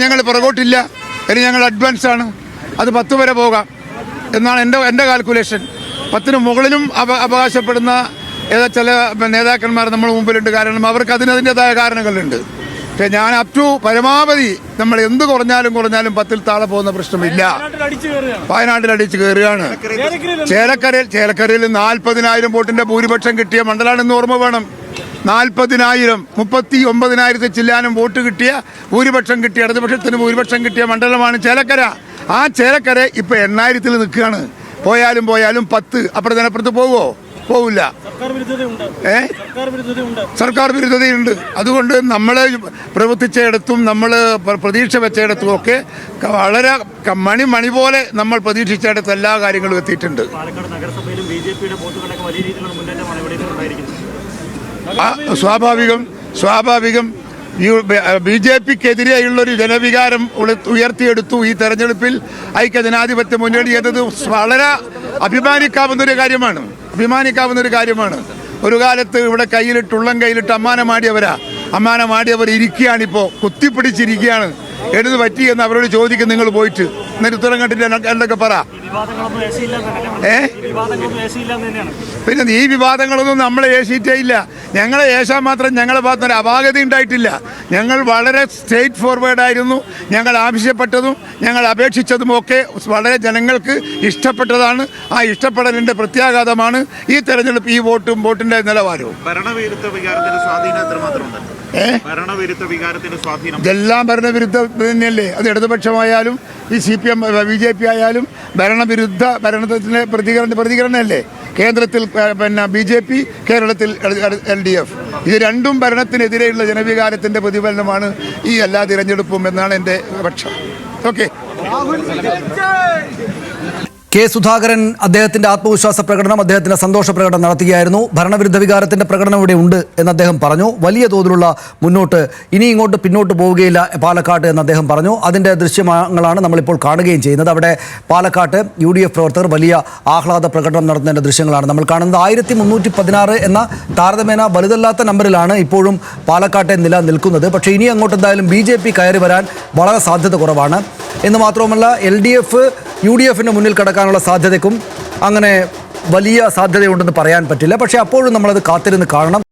ഞങ്ങൾ പുറകോട്ടില്ല. ഇനി ഞങ്ങൾ അഡ്വാൻസ് ആണ്. അത് പത്ത് വരെ പോകാം. എന്നാണ് എന്റെ എന്റെ കാൽക്കുലേഷൻ പത്തിന് മുകളിലും അവ അവകാശപ്പെടുന്ന ഏതാ ചില നേതാക്കന്മാർ നമ്മൾ മുമ്പിലുണ്ട്. കാരണം അവർക്ക് അതിന് അതിന്റെതായ കാരണങ്ങളുണ്ട്. പക്ഷേ ഞാൻ അപ് ടു പരമാവധി നമ്മൾ എന്ത് കുറഞ്ഞാലും കുറഞ്ഞാലും പത്തിൽ താഴെ പോകുന്ന പ്രശ്നമില്ല. വയനാട്ടിൽ അടിച്ചു കയറുകയാണ്. ചേലക്കരയിൽ ചേലക്കരയിൽ നാൽപ്പതിനായിരം വോട്ടിന്റെ ഭൂരിപക്ഷം കിട്ടിയ മണ്ഡലമാണെന്ന് ഓർമ്മ വേണം. നാൽപ്പതിനായിരം മുപ്പത്തി ഒമ്പതിനായിരത്തി ചില്ലാനും വോട്ട് കിട്ടിയ ഭൂരിപക്ഷം കിട്ടിയ ഇടതുപക്ഷത്തിന് ഭൂരിപക്ഷം കിട്ടിയ മണ്ഡലമാണ് ചേലക്കര. ആ ചേലക്കര ഇപ്പൊ എണ്ണായിരത്തിൽ നിൽക്കുകയാണ്. പോയാലും പോയാലും പത്ത്. അപ്പുറം അപ്പുറത്തിനപ്പുറത്ത് പോവോ? പോവില്ല. സർക്കാർ വിരുദ്ധതയുണ്ട്. ഏ? സർക്കാർ വിരുദ്ധതയുണ്ട്. അതുകൊണ്ട് നമ്മൾ പ്രവർത്തിച്ചയിടത്തും നമ്മൾ പ്രതീക്ഷ വെച്ചയിടത്തും ഒക്കെ വളരെ മണി മണി പോലെ നമ്മൾ പ്രതീക്ഷിച്ചിടത്ത് എല്ലാ കാര്യങ്ങളും എത്തിയിട്ടുണ്ട്. സ്വാഭാവികം സ്വാഭാവികം. ബി ജെ പിക്കെതിരെയുള്ള ഒരു ജനവികാരം ഉയർത്തിയെടുത്തു ഈ തെരഞ്ഞെടുപ്പിൽ ഐക്യ ജനാധിപത്യ മുന്നണി എന്നത് വളരെ അഭിമാനിക്കാവുന്നൊരു കാര്യമാണ്. അഭിമാനിക്കാവുന്നൊരു കാര്യമാണ്. ഒരു കാലത്ത് ഇവിടെ കയ്യിലിട്ട് ഉള്ളം കയ്യിലിട്ട് അമ്മാനമാടിയവരാ. അമ്മാനമാടിയവർ ഇരിക്കുകയാണിപ്പോൾ കുത്തിപ്പിടിച്ചിരിക്കുകയാണ്. എഴുത് പറ്റി എന്ന് അവരോട് ചോദിക്കും നിങ്ങൾ പോയിട്ട്. എന്നിട്ട് ഉത്തരം കണ്ടില്ല എന്തൊക്കെ പറ. ഏ? പിന്നെ ഈ വിവാദങ്ങളൊന്നും നമ്മളെ ഏശിയിട്ടേ ഇല്ല. ഞങ്ങളെ ഏശാൻ മാത്രം ഞങ്ങളെ ഭാഗത്ത് ഒരു അപാകത ഉണ്ടായിട്ടില്ല. ഞങ്ങൾ വളരെ സ്ട്രേറ്റ് ഫോർവേഡായിരുന്നു ഞങ്ങൾ ആവശ്യപ്പെട്ടതും ഞങ്ങൾ അപേക്ഷിച്ചതും ഒക്കെ വളരെ ജനങ്ങൾക്ക് ഇഷ്ടപ്പെട്ടതാണ്. ആ ഇഷ്ടപ്പെടലിന്റെ പ്രത്യാഘാതമാണ് ഈ തെരഞ്ഞെടുപ്പ് ഈ വോട്ടും വോട്ടിന്റെ നിലവാരവും. ഭരണവിരുദ്ധ വികാരത്തിന് സ്വാധീനം എത്രമാത്രമുണ്ട്? ഏ? ഭരണവിരുദ്ധ വികാരത്തിന്റെ സ്വാധീനം. ഇതെല്ലാം ഭരണവിരുദ്ധ തന്നെയല്ലേ അത് ഇടതുപക്ഷമായാലും ഈ C P M B J P ആയാലും ഭരണവിരുദ്ധ ഭരണത്തിന്റെ പ്രതികരണ പ്രതികരണമല്ലേ? കേന്ദ്രത്തിൽ പിന്നെ ബി ജെ പി കേരളത്തിൽ എൽ ഡി എഫ്. ഇത് രണ്ടും ഭരണത്തിനെതിരെയുള്ള ജനവികാരത്തിന്റെ പ്രതിഫലനമാണ് ഈ എല്ലാ തിരഞ്ഞെടുപ്പും എന്നാണ് എന്റെ പക്ഷം. ഓക്കെ. കെ സുധാകരൻ അദ്ദേഹത്തിന്റെ ആത്മവിശ്വാസ പ്രകടനം അദ്ദേഹത്തിന്റെ സന്തോഷ പ്രകടനം നടത്തുകയായിരുന്നു. ഭരണവിരുദ്ധ വികാരത്തിന്റെ പ്രകടനം ഇവിടെ ഉണ്ട് എന്ന് അദ്ദേഹം പറഞ്ഞു. വലിയ തോതിലുള്ള മുന്നോട്ട് ഇനി ഇങ്ങോട്ട് പിന്നോട്ട് പോവുകയില്ല പാലക്കാട്ട് എന്ന് അദ്ദേഹം പറഞ്ഞു. അതിന്റെ ദൃശ്യങ്ങളാണ് നമ്മളിപ്പോൾ കാണുകയും ചെയ്യുന്നത്. അവിടെ പാലക്കാട്ട് യു ഡി എഫ് പ്രവർത്തകർ വലിയ ആഹ്ലാദ പ്രകടനം നടത്തുന്നതിന്റെ ദൃശ്യങ്ങളാണ് നമ്മൾ കാണുന്നത്. ആയിരത്തി മുന്നൂറ്റി പതിനാറ് എന്ന താരതമ്യേന വലുതല്ലാത്ത നമ്പറിലാണ് ഇപ്പോഴും പാലക്കാട്ടെ നില നിൽക്കുന്നത്. പക്ഷേ ഇനി അങ്ങോട്ട് എന്തായാലും ബി ജെ പി കയറി വരാൻ വളരെ സാധ്യത കുറവാണ്. എന്ന് മാത്രവുമല്ല L D F U D എഫിന് മുന്നിൽ കടക്കാനുള്ള സാധ്യതക്കും അങ്ങനെ വലിയ സാധ്യതയുണ്ടെന്ന് പറയാൻ പറ്റില്ല. പക്ഷേ അപ്പോഴും നമ്മളത് കാത്തിരുന്ന് കാണണം.